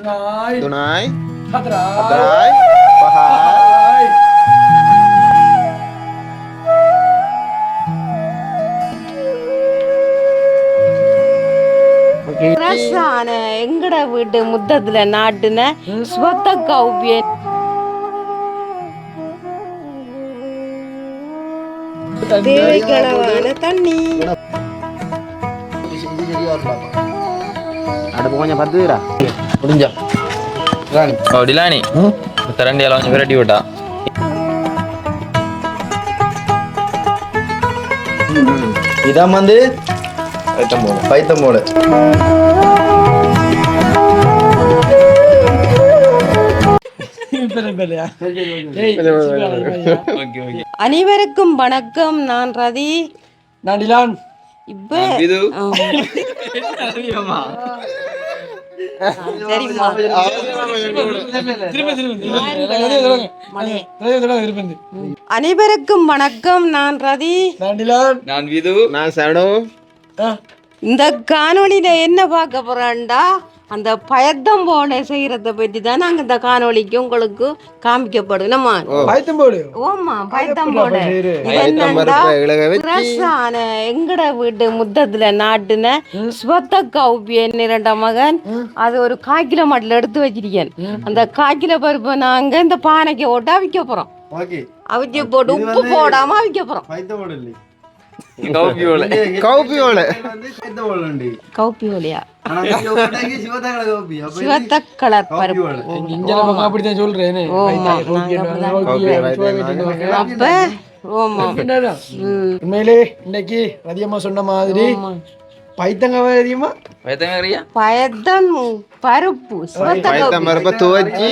Dunai. Dunai. Hadrai. Hadrai. Bahai. Hai. ரசான எங்கட வீட்டு முத்தத்துல நாட்டுன ஸ்வத்த கௌபியன் தேவைக்களவான தண்ணி அடுப்பு கொஞ்சம் பத்துடா முடிஞ்சா ஓ டிலானி திரண்டி எல்லாம் கொஞ்சம் விரட்டி விட்டா இதான் வந்து பைத்தம் சிவாலயா. ஓகே ஓகே அனைவருக்கும் வணக்கம். நான் ரதி. நான் டிலான். இப்ப அனைவருக்கும் வணக்கம் நான் ரதி நான் விது நான் சடோ ஆ, இந்த காணொளியில என்ன பார்க்க போறோம்டா அந்த பயத்தம் போல செய்யறத பத்தி தான் நாங்க இந்த காணொளிக்கு உங்களுக்கு காமிக்கப்படும். நம்ம பைத்தம் போடு. ஓமா பயத்தம் போல. எங்கட வீட்டு முத்தத்துல நாட்டுன ஸ்வத்த கௌபியன் இரண்ட மகன். அது ஒரு கால் கிலோ மாட்டில் எடுத்து வச்சிருக்கேன். அந்த கால் கிலோ பருப்பை நாங்க இந்த பானைக்கு போட்டு அவிக்க போறோம். அவிச்சு போட்டு உப்பு போடாம அவிக்க போறோம். சிவத்த கலர் பருப்பு. சொல்றேன். அப்ப ஓமா. என்னடா? உண்மையிலே இன்னைக்கு ரதியம்மா சொன்ன மாதிரி பைத்தங்க தெரியுமா? வைத்தங்கரியா பயத்தம் பருப்பு சிவத்த பைத்தம் பருப்பை துவச்சி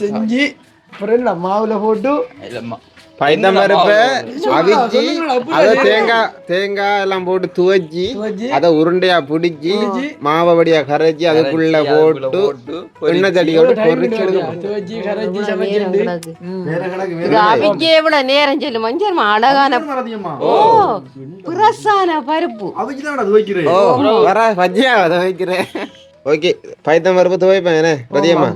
செஞ்சு அப்புறம் மாவுல போட்டு பைத்தம் பருப்பை அவிச்சு அதை தேங்காய் தேங்காய் எல்லாம் போட்டு துவச்சி அதை உருண்டையா பிடிச்சி மாவபடியா கரைச்சி அதுக்குள்ள போட்டு எண்ணெய் தடியோட பொறிச்சு எடுக்கணும். துவச்சி கரைச்சி சமைச்சிட்டு வேற கணக்கு இது வேற அவிக்க எவ்வளவு நேரம் சொல்லு மஞ்சள் அழகான ஓ பிரசான பருப்பு. வர பஜ்ஜியா அதை வைக்கிறேன் ஓகே பைத்தம் பருப்பு துவைப்பேன் என்ன? ரதியம்மா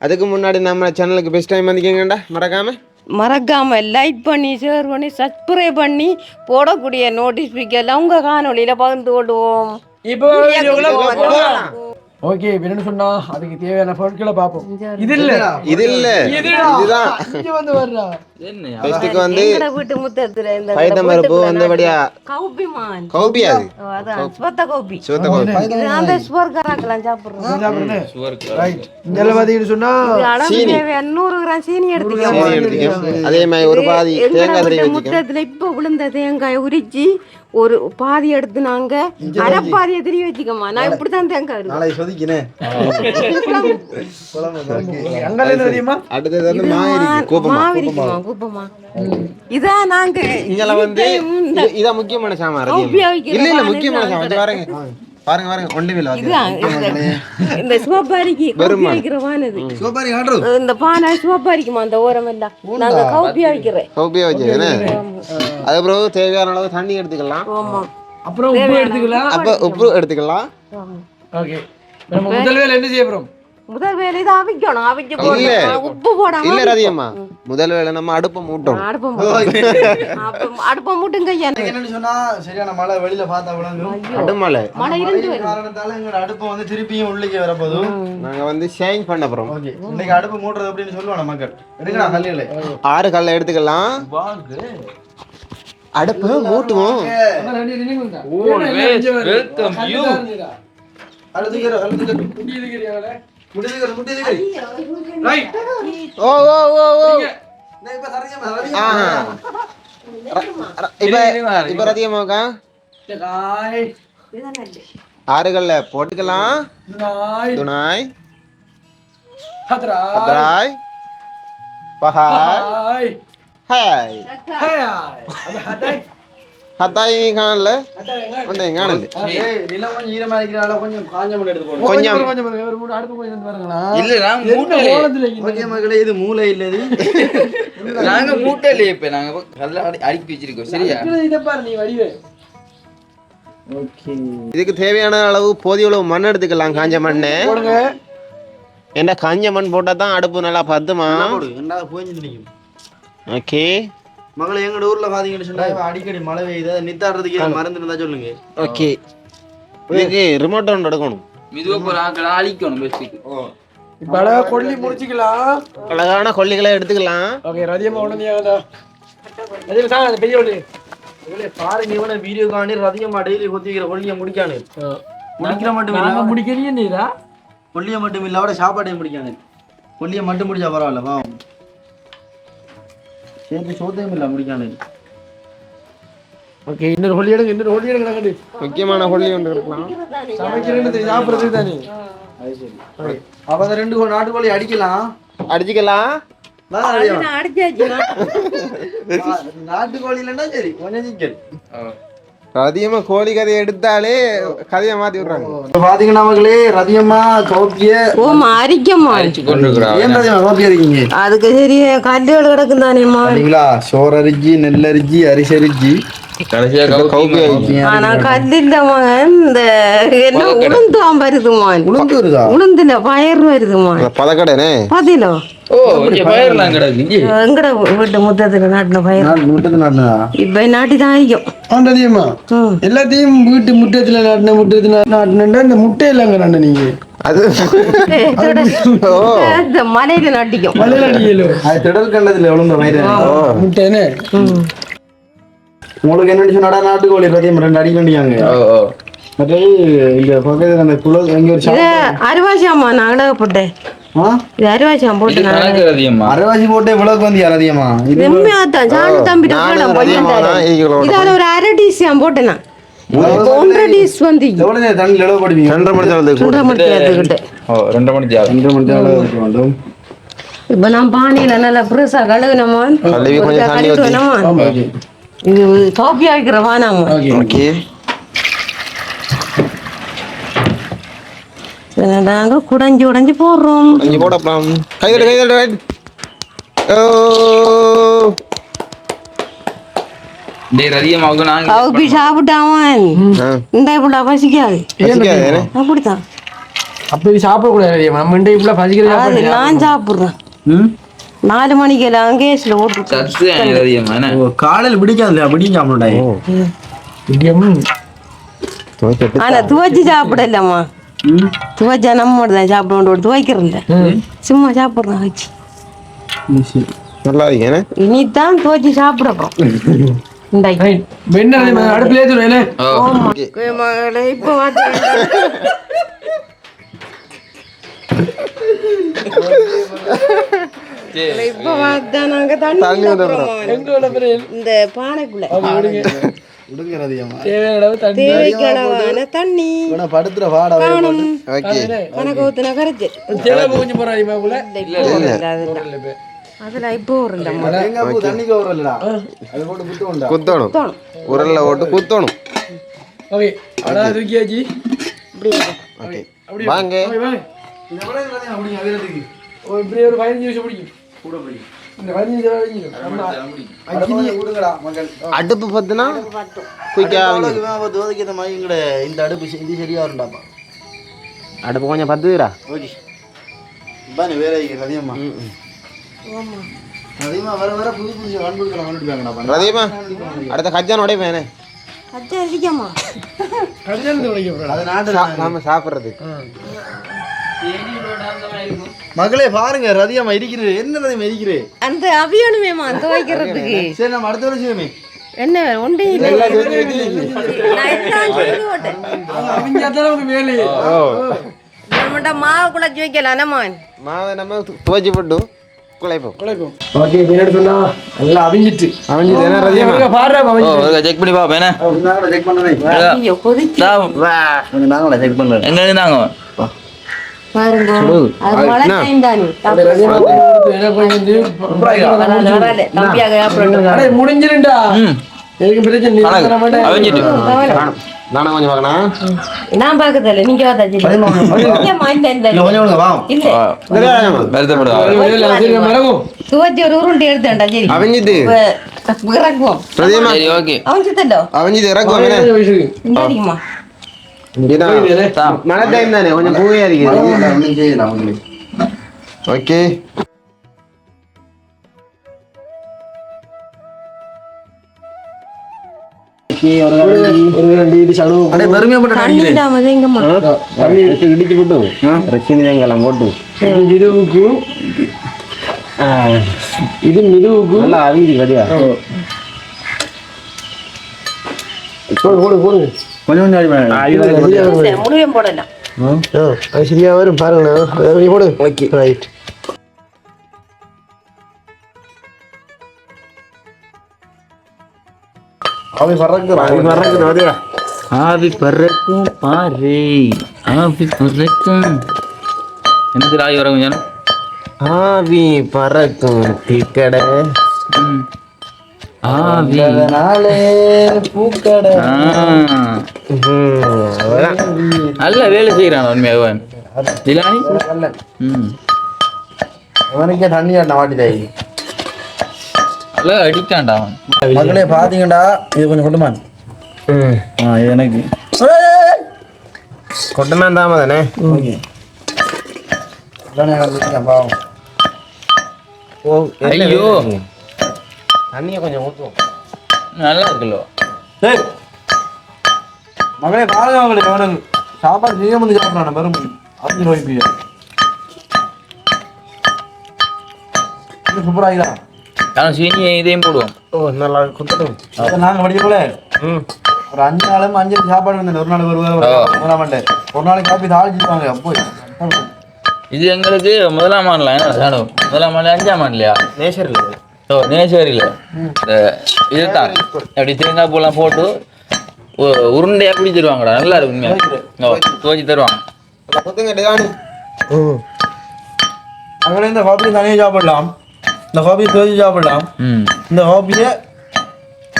அதுக்கு முன்னாடி நம்ம சேனலுக்கு பெஸ்ட் டைம் வந்திக்கங்கடா மறக்காம. மறக்காம லைக் பண்ணி ஷேர் பண்ணி சப்ஸ்கிரைப் பண்ணி போடக்கூடிய நோட்டிஃபிகேஷன் உங்க காணொளியில பகிர்ந்து கொள்வோம் இப்போ. ஓகே இப்ப என்ன சொன்னா? அதுக்கு தேவையான பொருட்களை பார்ப்போம். இது இல்ல. இது இல்ல. இதுதான். இங்க வந்து வர்றா. என்ன? பெஸ்ட்டுக்கு வந்து எங்கட வீட்டு முத்தத்துல இந்த பைத்தம் பருப்பு வந்தபடியா கௌபிமான் கௌபி அது? அதான். கௌபி. கௌபி. அந்த சாப்பிடுறோம் ரைட் சொன்னா கிராம் சீனி மாதிரி ஒரு பாதி தேங்காய் முத்தத்துல இப்ப விழுந்த தேங்காயை உரிச்சு ஒரு பாதி எடுத்து நாங்க அரை பாதியை திரும்பி வச்சுக்கோமா நான் இப்படித்தான் சொதிக்கினேன் கூப்பமா கூப்பமா. இதான் நாங்க இங்கெல்லாம் வந்து இது- இதான் முக்கியமான சாமான் இல்ல முக்கியமான சாமான். பாருங்க. பாருங்க பாருங்க இல்லை இதுதான் இந்த- சிவப்பாரிக்கு வைக்கிறவானது சோபாரி ஆடுறோம் இந்த பானை சிவப்பாரிக்குமா அந்த ஓரம் எல்லாம்? நாங்க கௌப்பியா வைக்கிறேன்? கௌபியா வச்சுக்கண்ணே அது பிறகு தேவையான அளவு தண்ணி எடுத்துக்கலாம். ஆமா. அப்புறம் உப்பு எடுத்துக்கலாம். அப்ப உப்பு எடுத்துக்கலாம். ஓகே. நம்ம முதல் வேலை என்ன செய்ய போறோம்? முதல் வேலை இதை அவிக்கணும். இல்ல. போட்டு உப்பு போடாம இல்ல ரதியம்மா முதல் வேளை நம்ம அடுப்பை மூட்டோம் அடுப்பம் அடுப்பம் மூட்டுங்க ஐயா என்னன்னு சொன்னா சரியான மழை வெளியில பார்த்தா விளங்கும். அடுமலை மழை. இருந்து காரணத்தால எங்க அடுப்பு வந்து திருப்பியும் உள்ளே வரப்போதும் நாங்க வந்து சேஞ்ச் பண்ண போறோம். ஓகே. இன்னைக்கு அடுப்பு மூடுறது அப்படின்னு சொல்லுவாங்க மக்கள். எடுக்கடா கல்லுகளை. ஆறு கல்ல எடுத்துக்கலாம். அடுப்பு மூட்டுவோம். வெல்கம் யூ அழுதுகிற அழுதுகிற ரைட். ஓ ஓ ஓ ஓ. நான் இப்ப சரியா சரியா ஆஹா. ர- இப்ப இப்ப ரதியம்மாக்கா ஆறு கல்ல போட்டுக்கலாம். துணாய். அத்ராய் பஹாய். ஹாய். ஹத்தாய் காணல ஒன்றை காணல ஏய் நிலம் கொஞ்சம் ஈரமா இருக்கிறனால கொஞ்சம் காஞ்ச முள்ளு எடுத்து போடு கொஞ்சம் இல்ல நாங்க மூட்டலே ஓகே மக்களே இது மூளை இல்லது. நாங்க மூட்டலே இப்ப. நாங்க கல்ல அடி- அடுக்கி வச்சிருக்கோம். சரியா? இதை பாரு நீ வடிவே. ஓகே. இதுக்கு தேவையான அளவு போதிய அளவு மண் எடுத்துக்கலாம் காஞ்ச மண் போடுங்க. ஏன்னா காஞ்ச மண் போட்டால் தான் அடுப்பு நல்லா பத்துமா? ஓகே. மகளை எங்கட ஊர்ல பாத்தீங்கன்னு சொன்னா அடிக்கடி மழை பெய்யுது. நித்தாடுறதுக்கு மருந்து இருந்தா சொல்லுங்க. ஓகே. இதுக்கு ரிமோட் ஒன்று எடுக்கணும். மெதுவா போற ஆக்களை அழிக்கணும் பெஸ்ட்டுக்கு இப்ப அழகா கொல்லி முடிச்சுக்கலாம். அழகான கொல்லிகளை எடுத்துக்கலாம். ஓகே ரதியம்மா உடனே தான் ரதியம்மா சாங்க அந்த பெரிய ஒளி இவளே பாருங்க இவன வீடியோ காணி ரதியம்மா டெய்லி கொத்திக்கிற கொல்லிய முடிக்கானு. முடிக்கிற மட்டும் நாங்க இல்ல முடிக்கிறீங்க நீரா? கொல்லிய மட்டும் இல்ல அவட சாப்பாட்டையும் முடிக்கானு. கொல்லிய மட்டும் முடிச்சா பரவாயில்ல பாவம். சேர்த்து சோத்தையும் இல்ல முடிக்கானு ஓகே இன்னொரு ஹோலி எடுங்க இன்னொரு ஹோலி எடுங்க முக்கியமான கொல்லி ஒன்று எடுக்கலாம் சமைக்கிறேன்னு சாப்பிடுறதுக்கு தானே அப்ப அந்த ரெண்டு கோ- நாட்டுக்கோழி அடிக்கலாம் அடிச்சுக்கலாம் நாட்டுக்கோழி இல்லைன்னா சரி கொஞ்சம் சிக்கல் அதிகமாக கோழி கதையை எடுத்தாலே கதையை மாற்றி விட்றாங்க. இப்ப பாத்தீங்கன்னா மக்களே ரதியம்மா கௌப்பிய ஓமா அரிக்கம்மா. அழிச்சு கொண்டு ஏன் ரதியம்மா கௌப்பி இருக்கீங்க? அதுக்கு சரி கல்லுகள் கிடக்கும் தானேம்மா. சரிங்களா சோறு அரிஞ்சி நெல் அரிஞ்சி அரிசி அரிஞ்சி கௌபி ஆனா மகன் இந்த என்ன உளுந்தும் வருதுமான் உளுந்து வருதா? உளுந்துல பயிர் வருதுமான். பதக்கடைனே பதிலோ? எங்கட வீட்டு முத்தத்துல நாட்டின பயிர் நாட்டு முட்டத்து நாட்டுனதா? இப்ப நாட்டி தான் அரிக்கும் ரதியம்மா ம். எல்லாத்தையும் வீட்டு முற்றத்துல நாட்டின நாட்டினா இந்த முட்டை இல்லைங்க நீங்க. அது மலையில நாட்டிக்கும். மலையில அது திடல் கண்டதுல விழுந்த வயிறு? முட்டை என்ன உங்களுக்கு என்ன சொன்னாடா நாட்டுக்கோழி ரதியம் ரெண்டு அடி கண்டியாங்க ஓ ஓ. மற்றது இந்த பக்கத்துல அந்த குளோ எங்க ஒரு அழகப்பட்டேன் ஆ? இது அருவாசியாம் போட்டு அரைவாசி போட்டு இவ்வளவுக்கு வந்து கேளம் இதால ஒரு அரை போட்டேன் ஒன்றரை டீஸ் எவ்வளவு ரெண்டரை மணி நேரம் ஓ மணி மணி நேரம் வேண்டும். இப்ப நான் நல்லா புதுசா கழுகுனமா கழுவி கொஞ்சம் தண்ணி ஊத்தி. இது காப்பியா வைக்கிற வானாமா ஓகே நாங்க. குடஞ்சி உடஞ்சி போடுறோம். அஞ்சு போடப்பலாம் கைதட்டு கைதட்டு ரைட் ஓ டேய் ரதியமாவுக்கு நாங்க சாப்பிட்டாவன் இந்த இப்படா பசிக்காது. அப்படித்தான். அப்ப இது சாப்பிடக்கூடாது நம்ம இண்டை இப்படி பசிக்கிற அது சாப்பாடு நான் சாப்பிடுறேன். என்ன ஓ, காலையில பிடிக்காதுல்ல பிடிக்கும் சாப்பிடுட்டாங்க இடியம் ஆனா துவைச்சு சாப்பிடலம்மா. துவைச்சா நம்ம தான் சாப்பிட துவைக்கிறதில்ல சும்மா சாப்பிடுறேன் வச்சு நல்லா இருக்கேனே இனிதான் துவைச்சு இப்ப வந்து இப்ப பார்த்தா நாங்க தண்ணி இந்த பானைக்குள்ள. அளவு தண்ணி. படுத்துற வாடா காணும். கணக்கு ஊத்துன கரைச்சு கொஞ்சம் போல அதுல இப்போ அது போட்டு குத்தணும். உரல்ல ஓட்டு குத்தணும். ஓகே. அடா தூக்கியாச்சு. ஓகே. வாங்க. ஓகே, வாங்க. இந்த படம் ரதியம் அப்படிங்க அவிரத்துக்கு ஓ, இப்படி ஒரு பதினஞ்சு நிமிஷம் பிடிக்கும். அடுப்பு பத்துனா குயிக்கா தோதைக்கு இந்த மாதிரி எங்கட இந்த அடுப்பு இது சரியா வரும்டாப்பா. அடுப்பு கொஞ்சம் பத்துக்கிறா ஓகே. பாரு வேற ரதியம்மா ரதியம்மா வர வர புது அடுத்த கஜான் உடைப்பேனே. அது நாட்டு சா- நாம சாப்பிட்றது. மகளே பாருங்க ரதியம்மா இருக்கிறது என்ன ரதியம்மா இருக்கிறது அந்த அவியணுமேமா துவைக்கிறதுக்கு சரி நம்ம அடுத்த வருஷமே என்ன ஒன்றே இல்லை. நம்மகிட்ட மாவு குழச்சி வைக்கலாம் என்னமான் மாவை நம்ம துவச்சி போட்டு குழைப்போம். குழைப்போம். ஓகே பின்னாடி சொன்னா? அவிஞ்சிட்டு. என்ன ரதியமா அவிஞ்சிட்டு. செக் பண்ணி பாப்பேன் என்ன? செக் பண்ணுறேன் ஐயோ கொதிச்சு நாங்களா செக் பண்ணுறேன் எங்க இருந்தாங்க பாருங்க. அது மழை டைம் தானே முடிஞ்சிருண்டா ம். எனக்கு பிரச்சனை நீ தர மாட்டேன் அவஞ்சிட்டு. நானே கொஞ்சம் பார்க்கணும்? நான் பார்க்கறதில்ல. நீங்க பார்த்தா சரி இல்லம்மா, இல்ல இல்ல இல்ல கொஞ்சம் கொடுங்க, வா. இல்ல. வருத்தப்படுவா சரி மரபு துவச்சி ஒரு உருண்டை எடுத்தேன்டா சரி அவஞ்சிட்டு. இப்ப இறக்குவோம் பிரதியம்மா சரி ஓகே. அவன் சித்தண்டோ அவஞ்சிட்டு இறக்குவோம் என்ன? இந்த அடிக்குமா? இதான் மழை டைம் தானே கொஞ்சம் பூவையா இருக்குது ஓகே ஒரு ரெண்டு இது சனு அடே கொஞ்சம். முழுவதும் போடலாம் அது சரியா வரும். பாருங்கண்ணா. போடு. ஓகே. ரைட் ஆவி பறக்கும் பாரு ஆவி பறக்கும். எனக்கு ராய் வர கொஞ்சம் ஆவி பறக்கும் டிக்கடை ஆவி பூக்கடை ஆ. நல்ல வேலை செய்யறான் உண்மையாக திலானி? ம். அவனுக்கே தண்ணி ஆட்டின வாட்டிட்டாய் நல்லா அடிக்கான்டா அவன். மகளே பாத்தீங்கடா இது கொஞ்சம் இது எனக்கு. கொட்டனா தாம தானே ஓகே. பாவம் ஓ என்ன ஐயோ. தண்ணியை கொஞ்சம் ஊற்றுவோம் நல்லா இருக்குல்ல டேய் மகளே பாருங்க மகளே அவனுக்கு சாப்பாடு செய்ய முடிஞ்சு சாப்பிட்றான் பெரும் அஞ்சு நோய் பிய சூப்பரா ஆகிடா. ஆனால் சீனி இதையும் போடுவோம். ஓ நல்லா கொடுத்துட்டோம் அதை நாங்க படிக்க போல. ம். ஒரு அஞ்சு நாளும் அஞ்சு சாப்பாடு வந்தேன். ஒரு நாள் வருவாங்க ஒரு மாட்டேன் ஒரு நாளைக்கு காப்பி தாளிச்சிருப்பாங்க அப்போ இது எங்களுக்கு முதலாம் சாணம்? முதலாம் ஆண்டு அஞ்சாம் ஆண்டுலையா? நேச்சரில் ஓ நேச்சரியில் இந்த இதுதான். அப்படி தேங்காய் பூலாம் போட்டு உ- உருண்டையா பிடி தருவாங்கடா நல்லா இருக்கும் உண்மையா? ஓ துவச்சி தருவாங்க. அங்கே இந்த காப்பி தனியாக சாப்பிடலாம். இந்த காப்பி தேதி சாப்பிடலாம். இந்த காப்பியை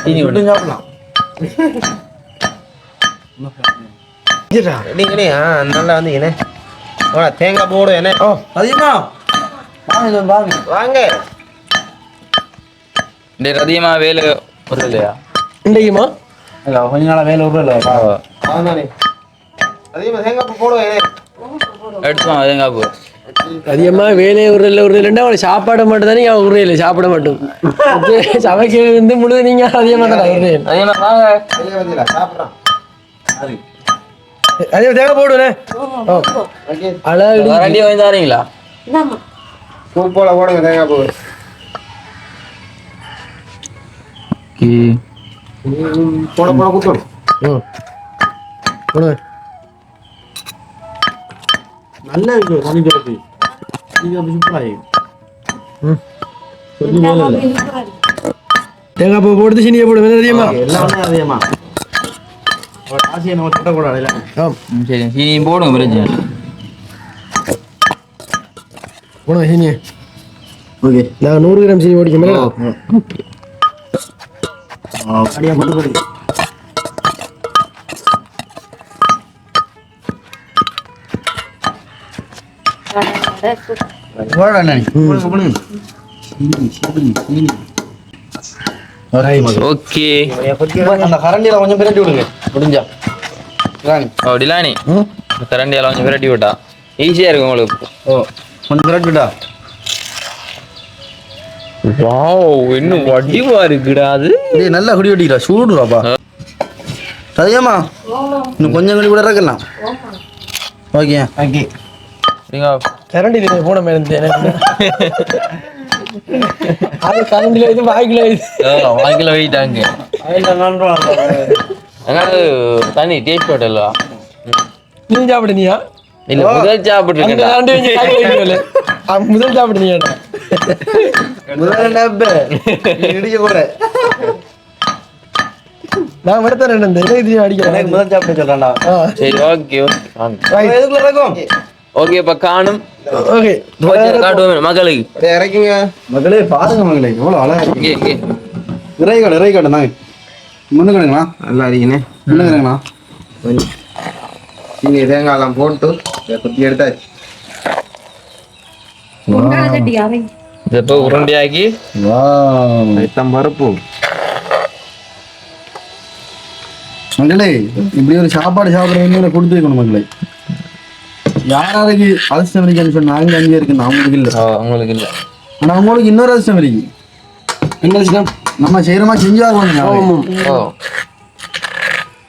சீனி மட்டும் சாப்பிடலாம். நீங்கண்ணே ஆ நல்லா வந்தீங்கண்ணே ஓ தேங்காய் போடும் என்ன ஓ வாங்க இது வாங்க. இந்த அதிகமாக வேலை ஒரு இல்லையா இன்றைக்குமா? இல்ல கொஞ்ச நாளா வேலை விடல வாங்கண்ணே அதிகமாக தேங்காய் போடுவேன் எடுத்துவாங்க தேங்காய் பூ. அதிகமா வேலையை ஒரு இல்லை ஒரு இல்லைன்னா அவளை சாப்பாடு மட்டும் தானே அவன் உரையில சாப்பிட மாட்டோம். சமைக்க வந்து முழுது நீங்க அதிகமா தான் உரையில் அதிகமாக வந்தீங்களா சாப்பிட்றான் அதே தேவை போடுவேனே. ஓகே அழகு ரெண்டியை வாங்கி தரீங்களா? இந்தாம்மா. பூ போல போடுங்க பூ போட போட குத்தணும் ம். போடுங்க நல்லா இருக்கு தனி காப்பி தனி காப்பி சூப்பராகி தேங்காய் பூ போட்டு சீனியை போடுவேன் அதிகமா எல்லாமே அதிகமா ஆசையை நம்ம திட்டக்கூடாது இல்லை ஆம். ம், சரி. சீனி போடுங்க சீனியை ஓகே. நான் நூறு கிராம் சீனி ஓடிக்க மேலே அடியா கொண்டு போய் ஓகே. அந்த கரண்டியில கொஞ்சம் பிரட்டி விடுங்க. முடிஞ்சா. ஓ டிலானி. கரண்டியால் கொஞ்சம் விரட்டி விட்டா. ஈஸியாக இருக்கும் உங்களுக்கு. ஓ கொஞ்சம் பிரட்டி விடா வாவ் இன்னும் வடிவா இருக்குடா அது. டேய் நல்லா குடி வெட்டிக்கிறா சூடுறாப்பா சரியம்மா இன்னும் கொஞ்சம் கடி கூட இருக்கலாம் ஓகே. ஓகே. நீங்க கரண்டி இது போன மேலே அது கரண்டில் இது வாய்க்குள்ள இது வாங்கில வைட்டாங்க அதனால தண்ணி டேஸ்ட் ஹோட்டல்வா நீ சாப்பிடுனியா இல்ல முதல் அந்த சாப்பிட்டுருக்கேன் காய் வைக்கல. அவன் முதல் டப்பு இடிக்க கூட நான் தான் ரெண்டு எனக்கு தெரியும் எனக்கு அடிக்கிறேன் முதல் சாப்பிட்டு சொல்றான்டா. சரி ஓகே ஓகே எதுக்குள்ள இருக்கும் ஓகே இப்ப காணும். ஓகே காட்டுவோம் மகளுக்கு. இறக்கிங்க. மகளே பாருங்க மகளே எவ்வளவு அழகா இருக்கு. இங்கே இங்கே இறை கடை இறை கடை நாங்க முன்னுக்கிறீங்களா நல்லா இருக்கீங்கண்ணே முன்னுக்கிறீங்களா சீனி தேங்காயெல்லாம் போட்டு குத்தி எடுத்தாச்சு. உருண்டையாக்கி பைத்தம் பருப்பு. மக்களே இப்படி ஒரு சாப்பாடு சாப்பிட்றவங்க கொடுத்து வைக்கணும் மக்களே யாராருக்கு அதிர்ஷ்டம் இருக்குன்னு சொன்னா அங்கே அங்கே இருக்கு அவங்களுக்கு இல்லை. ஓ உங்களுக்கு இல்லை. ஆனா அவங்களுக்கு இன்னொரு அதிர்ஷ்டம் இருக்கு. என்ன விஷயம் நம்ம செய்யறோமா செஞ்சு ஆகணும் ஓ.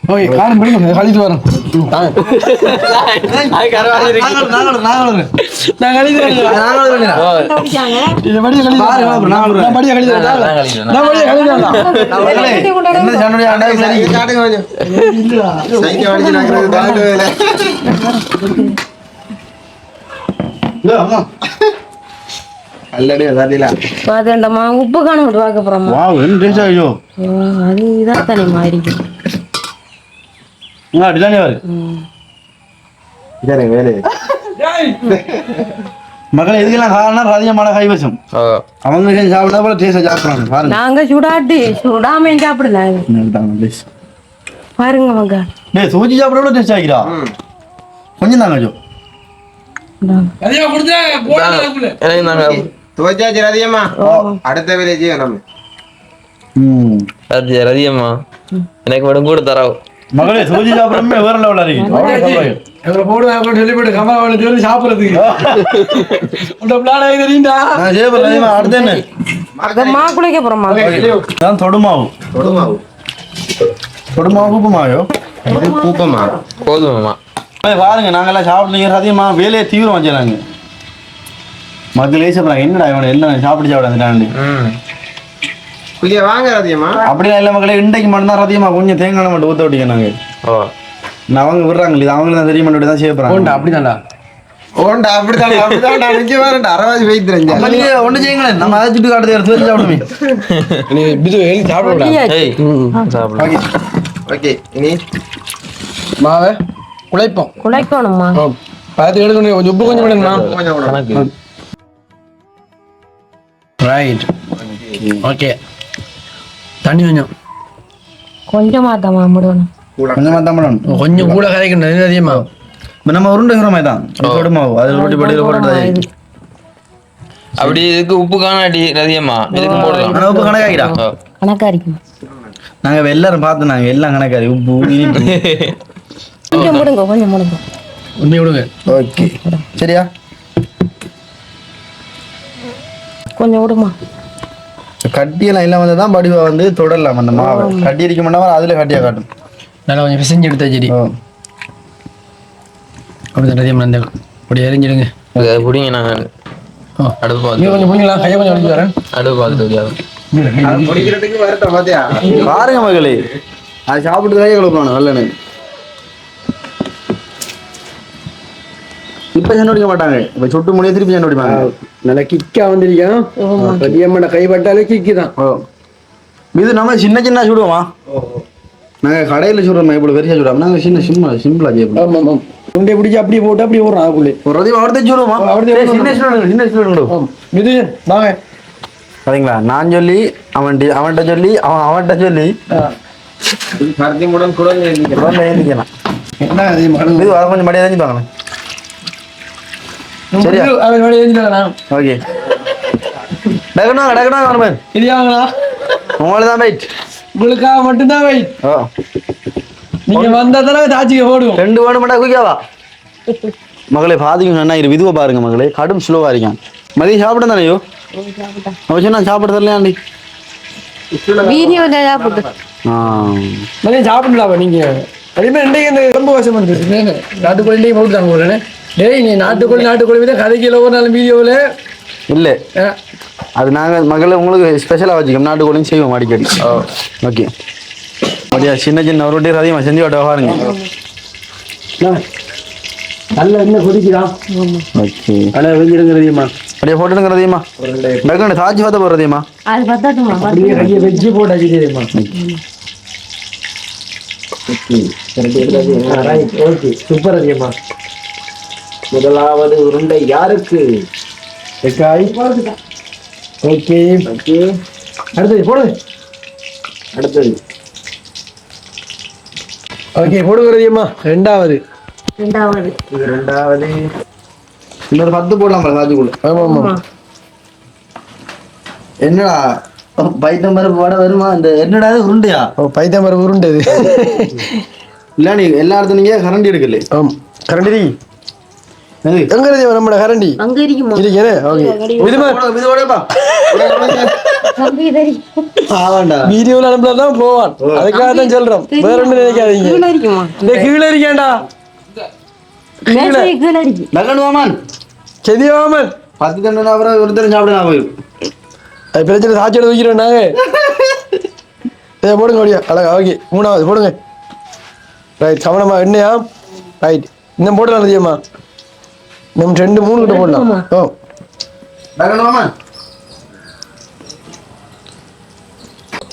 ஓகே காரம் பிடிக்கும் கழித்து வரோம் பாத்தேன்டம்மா உப்பு காணும் பார்க்க போறோமா வாவ் என்ன டேஸ்ட் ஆயிச்சோ அது இதான் தானே மாதிரி இங்க டிலானே பாரு இதே வேலை. மகளே இதுக்கெல்லாம் காரணம் ரதியமான கைவசம் அவங்க செஞ்சு சாப்பிட்டா போல டேஸ்ட் சாப்பிடுறாங்க பாருங்க. நாங்க சுடாட்டி சுடாம சாப்பிடலாம். பாருங்க மகா. டேய் சூச்சி சாப்பிட கூட டேஸ்ட் ஆகிக்கிறா கொஞ்சம் தாங்க ஜோ எனக்கு மட்டும் கூட தராவு மகளே சூச்சி சாப்பிடறமே வேற லெவல் இருக்கு. எங்களை போடுவாங்க சொல்லி சாப்பிடுறதுக்கு. உன்ட பிளான் ஆகி தெரியுண்டா நான் செய்ய போறேன் அடுத்து என்ன? அதை மா குளிக்க போறோமா தான் தொடுமாவு. தொடுமாவு. தொடுமாவு உப்பு மாயோ இது பூப்பமா போதுமாம்மா ஏய், பாருங்க நாங்கெல்லாம் சாப்பிடுங்க அதிகமா வேலையை தீவிரம் வச்சுறாங்க மக்கள் ஏசப்படுறாங்க என்னடா இவனை எல்லாம் சாப்பிட்டு சாப்பிடாண்டாண்டி புளிய வாங்க ரதியம்மா. அப்படிலாம் இல்லை மக்களே இன்றைக்கு மட்டும்தான் ரதியமா கொஞ்சம் தேங்காய் மட்டும் ஊற்ற விட்டீங்க நாங்க. ஓ. நான் அவங்க விடுறாங்க இது அவங்களுக்கு தான் தெரிய மட்டும் தான் செய்ய போண்டா போறாங்க அப்படிதான்டா ஓண்டா அப்படித்தான் அப்படித்தான் நிக்க வரேன் அரவாசி வைத்திரஞ்சா அப்ப நீங்க ஒண்ணு செய்யுங்களேன் நம்ம அதை சுட்டு காட்டுறது எடுத்து வச்சு சாப்பிடுமே. நீ இது எழுதி சாப்பிடக்கூடாது ஏய். சாப்பிடு. ஓகே. ஓகே இனி மாவை குழைப்போம். குழைக்கணுமா பார்த்து எடுக்கணும் கொஞ்சம் உப்பு கொஞ்சம் வேணுமா கொஞ்சம் ரைட் ஓகே. தண்ணி கொஞ்சம். கொஞ்சமா தான் மாம்பிடணும் கொஞ்சமா தான் பண்ணணும் கொஞ்சம் கூட கரைக்கணும் இது அதிகமா. நம்ம உருண்டைங்கிற மாதிரி தான். தொடுமாவு அது? ரொட்டி படியில் போட்டு அப்படி இதுக்கு உப்பு காணாடி ரதியம்மா இதுக்கு போடலாம். ஆனா உப்பு கணக்காகிடா ஓ கணக்கா இருக்கும் நாங்க எல்லாரும் பார்த்து நாங்க எல்லாம் கணக்காரி. உப்பு கொஞ்சம் முடுங்க கொஞ்சம் முடுங்க. உண்மையை விடுங்க ஓகே. சரியா? கொஞ்சம் விடுமா? கட்டியெல்லாம் இல்லாம வந்தால் தான் படிவா வந்து தொடரலாம் அந்த மாவை. கட்டி இருக்க மாட்டா அதுல கட்டியா காட்டும். நல்லா கொஞ்சம் பிசைஞ்சு எடுத்தா சரி. ஓ. அப்படி அதிகமாக அந்த அப்படி எரிஞ்சிடுங்க இதை பிடிங்க ஓ அடுப்பு பார்த்து கொஞ்சம் புரியுங்களா கையை கொஞ்சம் அடிச்சு வரேன். அடுப்பு பார்த்துட்டு அது பாருங்க மகளே. அது சாப்பிட்டு தான் கிளப்பானு நல்ல இப்ப சண்டை அடிக்க மாட்டாங்க? இப்ப சுட்டு முடிய திருப்பி சண்டை அடிப்பாங்க நல்லா கிக்கா வந்திருக்கேன். அதிகமான கைப்பட்டாலே கிக்கு தான். இது நம்ம சின்ன சின்ன சுடுவோமா? நாங்க கடையில சுடுறோம் இவ்வளவு பெருசா சுடுவோம். நாங்க சின்ன சிம்பிளா சிம்பிளா ஆமாம் உண்டை பிடிச்சி அப்படியே போட்டு அப்படியே ஓடுறோம் அதுக்குள்ளே ஒரு ரதி அவர்த்த சுடுவோமா அவர்தான் சரி, சின்ன சுடுவோம் சின்ன ஆமாம் இது வாங்க. சரிங்களா நான் சொல்லி அவன் அவன்கிட்ட சொல்லி அவன் அவன்கிட்ட சொல்லி பருத்தி முடன் ரோட்ல ஏந்திக்கலாம் என்ன இது வர கொஞ்சம் மடியாக தான் சரியா? அவன் வேலையை எழுதிட்டாங்களா ஓகே. டக்குனா டக்குனா வரணும் இது வாங்கலாம் உங்களை தான் வெயிட் உங்களுக்காக மட்டும்தான் வை ஓ. நீங்க வந்தா தானே தாச்சிக்க போடுவோம். ரெண்டு வேணும் மட்டும் குயிக்காவா? மகளே பாதிக்கும் இது விதுவை பாருங்க மகளே. கடும் ஸ்லோவா இருக்கான். மதியம் சாப்பிட தானேயோ அவன் சொன்னா சாப்பிட தரலையாண்டி மதியம் சாப்பிடலாமா நீங்க? இன்றைக்கு இந்த வந்துருக்கு நாட்டுக்கோழி இன்றைக்கு போட்டுட்டாங்க போல டேய் நீ நாட்டுக்கோழி நாட்டுக்கோழி விட கதைக்கு ஒரு நாள் வீடியோவில். இல்ல. அது நாங்க மகளே உங்களுக்கு ஸ்பெஷலா வச்சுக்கோம் நாட்டுக்கோழியும் செய்வோம் அடிக்கடி. ஓகே. அப்படியா சின்ன சின்ன ஒரு ரொட்டி அதிகமாக செஞ்சு விட்ட பாருங்க. நல்ல என்ன கொதிக்குதான் ஓகே. வெஞ்சிருங்க தெரியுமா அப்படியே போட்டுடுங்க ரதியம்மா டக்குனு சாச்சி பார்த்த போகிற ரதியம்மா அது பத்தாட்டுமா? அப்படியே கையை வச்சு போட்டாச்சு தெரியுமா ஓகே. சூப்பர் அதிகமா முதலாவது உருண்டை யாருக்கு? வெக்காய் ஓகே. ஓகே. அடுத்தது போடுது அடுத்தது. ஓகே போடுகிறதியம்மா ரெண்டாவது. ரெண்டாவது. இது ரெண்டாவது. இன்னொரு பத்து போடலாம் சாஜுக்குள்ள ஆமா ஆமா. என்னடா? பைத்தம் பருப்பு வடை வருமா? இந்த என்னடா உருண்டையா? ஓ பைத்தியம் மரம் உருண்டது. இல்ல நீ எல்லா இடத்துல நீங்க கரண்டி எடுக்கல ஆம். கரண்டி? எங்க இருக்கு நம்மளோட கரண்டி? அங்க இருக்குமா ஓகே. இதுமா வீடியோல அனுப்பினா தான் போவான். அதுக்காக தான் சொல்றோம். வேற ஒன்றும் நினைக்காதீங்க. கீழே இருக்குமா இந்த கீழே இருக்கேன்டா மேசை கீழே. இருக்கு நகனுவாமான் செதியாமன் பத்து தண்டு அப்புறம் ஒருத்தர் சாப்பிட நான் போயிடும். அது பிரச்சனை சாட்சியோட நாங்க இதை போடுங்க அப்படியா அழகா ஓகே. மூணாவது போடுங்க. ரைட் சமணமா எண்ணெயா? ரைட் இன்னும் போடலாம் நதியம்மா நம்ம ரெண்டு மூணு கிட்ட போடலாம்.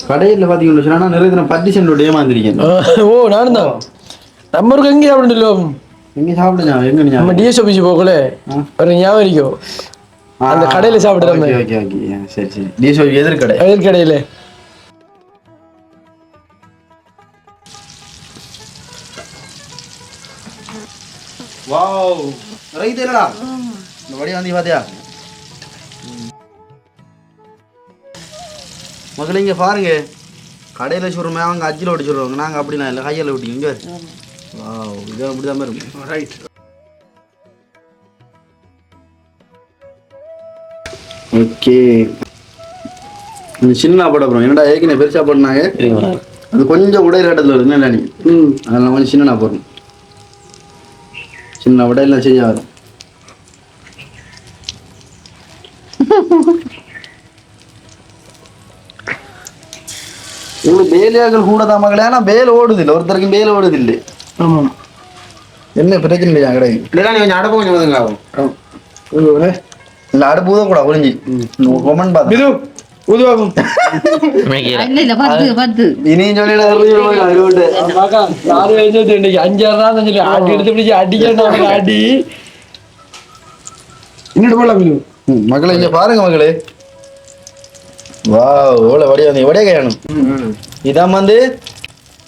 கடையில் பார்த்தீங்கன்னு நிறைய தினம் பத்து சென்ட் ஏமாந்துருக்கேன். ஓ நானும் தான். நம்ம ஊருக்கு எங்கே சாப்பிடுங்களோ எங்க சாப்பிடுங்க எங்க நம்ம டிஎஸ் ஆஃபீஸ் போகல. ஒரு ஞாபகம் இருக்கும் அந்த கடையில சாப்பிடுறோமே. Okay okay okay. சரி சரி. டிஎஸ்ஓ எதிர்கடை. எதிர் வாவ். நிறைய தெரியலடா இந்த வழி வந்து பாத்தியா? முதல்ல இங்க பாருங்க. கடையில சொல்றோமே அவங்க அஜில ஓட்டி சொல்றாங்க நாங்க அப்படிலாம் இல்லை. கையில ஓட்டிங்க இங்க. வாவ் இது அப்படிதான் இருக்கும் ரைட் ஓகே. சின்ன போட போறோம். என்னடா ஏற்கனவே பெருசா போட்டாங்க அது கொஞ்சம் உடையிற இடத்துல வருது. என்ன நீ? ம். அதெல்லாம் கொஞ்சம் சின்னனா போடணும். சின்ன உடையெல்லாம் செய்ய வரும் உங்களுக்கு வேலையாக்கள் கூட தான் மகளே ஆனால் வேலை ஓடுது இல்லை ஒருத்தருக்கும் வேலை ஓடுது இல்லை ஆமாம். என்ன பிரச்சனை இல்லையா கிடையாது இல்லைடா நீ கொஞ்சம் அடப்பு கொஞ்சம் உதுவாகும். அடி எடுத்து பிடிச்சி அடிக்கணும் அடி இன்னொரு போடலாம் இது ம், மகளே இங்க பாருங்க மகளே வா ஓல வடியா வந்து வடியா கையாணும். இதான் வந்து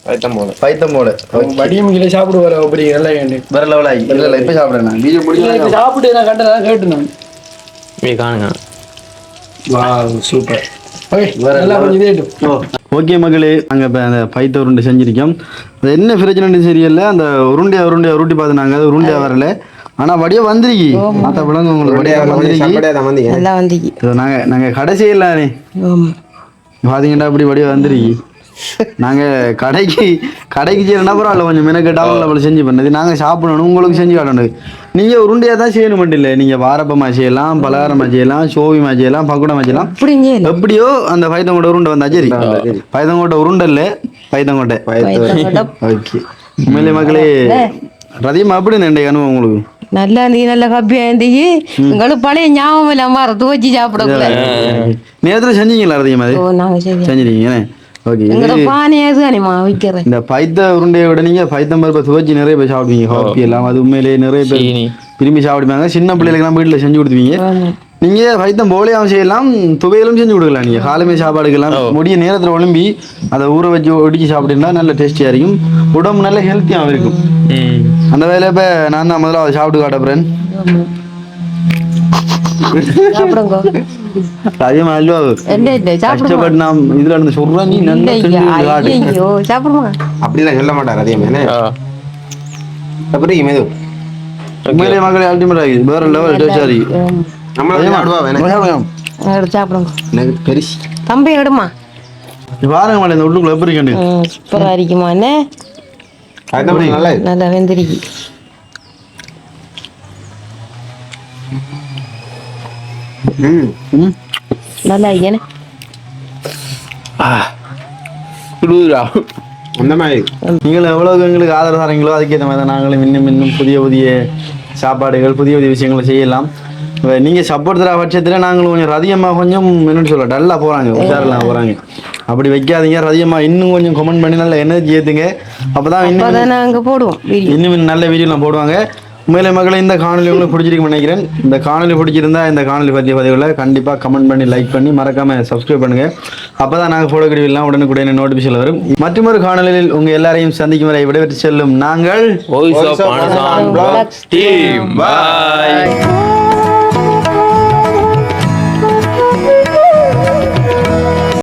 பைத்தம் போல பைத்தம் போல வடியும் கீழே சாப்பிடு வர அப்படி நல்லா கேண்டு வேற லெவல் ஆகி இல்ல இல்ல இப்ப சாப்பிடுறேன் நான். வீடியோ பிடிச்சி சாப்பிட்டு நான் கண்டதான் கேட்டு நான். காணுங்க. சூப்பர் ஓகே மகளே அங்கே இப்போ அந்த பைத்த உருண்டை செஞ்சிருக்கோம். அது என்ன பிரச்சனைன்னு தெரியல. அந்த உருண்டையா உருண்டையா உருட்டி பார்த்து நாங்கள் அது உருண்டையா வரல. ஆனால் வடியா வந்துருக்கி. மற்ற விலங்கு உங்களுக்கு வடியா வந்துருக்கி சாப்பாடே தான் வந்தீங்க நல்லா வந்திக்கு இது நாங்கள் நாங்கள் கடைசி இல்லானே பார்த்தீங்கன்னா அப்படி வடியா வந்துருக்கி. நாங்கள் கடைக்கு கடைக்கு செய்யணும்னா பரவாயில்ல கொஞ்சம் மெனக்கெட்டாலும் நம்மள செஞ்சு பண்ணது. நாங்கள் சாப்பிடணும் உங்களுக்கு செஞ்சு காட்டணும். நீங்கள் உருண்டையாக தான் செய்யணும் மட்டும் இல்லை. நீங்கள் வாரப்பமா செய்யலாம் பலகாரமாக செய்யலாம் சோவிமா செய்யலாம் பக்குடமா செய்யலாம். எப்படியோ அந்த பைத்தங்கோட்டை உருண்டை வந்தா சரி. பைத்தங்கோட்டை உருண்டை இல்லை பைத்தங்கோட்டை. ஓகே. உண்மையிலே மக்களே ரதியமா அப்படி நண்டை அனுபவம் உங்களுக்கு? நல்லா நீ நல்ல கப்பியா இருந்தீங்க. உங்களுக்கு பழைய ஞாபகம் இல்லாம துவச்சி சாப்பிடக்கூடாது. நேரத்தில் செஞ்சீங்களா ரதியமா அது? நாங்க சரி செஞ்சிருக்கீங்க ஓகே இந்த பைத்த உருண்டையை விட நீங்க பைத்தம் பருப்பை துவச்சி நிறைய பேர் சாப்பிடுவீங்க ஹாப்பி எல்லாம். அது உண்மையிலேயே நிறைய பேர். விரும்பி சாப்பிடுவாங்க. சின்ன பிள்ளைகளுக்கு வீட்டுல செஞ்சு கொடுத்துவீங்க நீங்க பைத்தம் போலையாவும் செய்யலாம் துவையலும் செஞ்சு கொடுக்கலாம் நீங்க. காலமே சாப்பாடுக்கெல்லாம் முடிய நேரத்துல ஒழும்பி அதை ஊற வச்சு ஒடிச்சு சாப்பிட்டீங்கன்னா நல்ல டேஸ்டியா இருக்கும். உடம்பு நல்ல ஹெல்த்தியாகவும் இருக்கும். அந்த வேலையை இப்ப நான் தான் முதல்ல அதை சாப்பிட்டு காட்டப்புறேன் கஷ்டப்பட்டு இதுல இருந்து நீ நல்லா சாப்பிடுமா அப்படிலாம் சொல்ல மாட்டார் அப்புறம் மக்களை அல்டிமேட் ஆகி வேற லெவல் சாப்பிடுங்க எனக்கு பெருசு தம்பி எடுமா பாருங்க மேடம் இந்த உள்ளுக்குள்ள எப்படி சூப்பரா இருக்குமா என்ன. நல்லா வெந்திருக்கு நல்லா இருக்கேனே அந்த மாதிரி நீங்கள் எவ்வளவு எங்களுக்கு ஆதரவு தரீங்களோ அதுக்கேற்ற மாதிரி தான் நாங்களும் இன்னும் இன்னும் புதிய புதிய சாப்பாடுகள் புதிய புதிய விஷயங்களை செய்யலாம் இப்ப நீங்க சப்போர்ட் தர பட்சத்தில் நாங்களும் கொஞ்சம் அதிகமாக கொஞ்சம் என்னன்னு சொல்ல டல்லாக போகிறாங்க உஷாரெல்லாம் போகிறாங்க அப்படி வைக்காதீங்க அதிகமாக இன்னும் கொஞ்சம் கமெண்ட் பண்ணி நல்ல எனர்ஜி ஏற்றுங்க அப்போ தான் இன்னும் அப்பதான் நாங்க போடுவோம் இன்னும் நல்ல வீடியோலாம் போடுவாங்க உண்மையிலே மக்களை இந்த காணொலி உங்களுக்கு பிடிச்சிருக்குன்னு நினைக்கிறேன். இந்த காணொலி பிடிச்சிருந்தா இந்த காணொலி பற்றிய பதிவுகளை கண்டிப்பாக கமெண்ட் பண்ணி லைக் பண்ணி மறக்காம சப்ஸ்கிரைப் பண்ணுங்க. அப்போ தான் நாங்கள் போடக்கூடியலாம் உடனுக்குடைய நோட்டிஃபிகேஷன் வரும். மற்றொரு காணொலியில் உங்கள் எல்லாரையும் சந்திக்கும் வரை விடைபெற்று செல்லும் நாங்கள்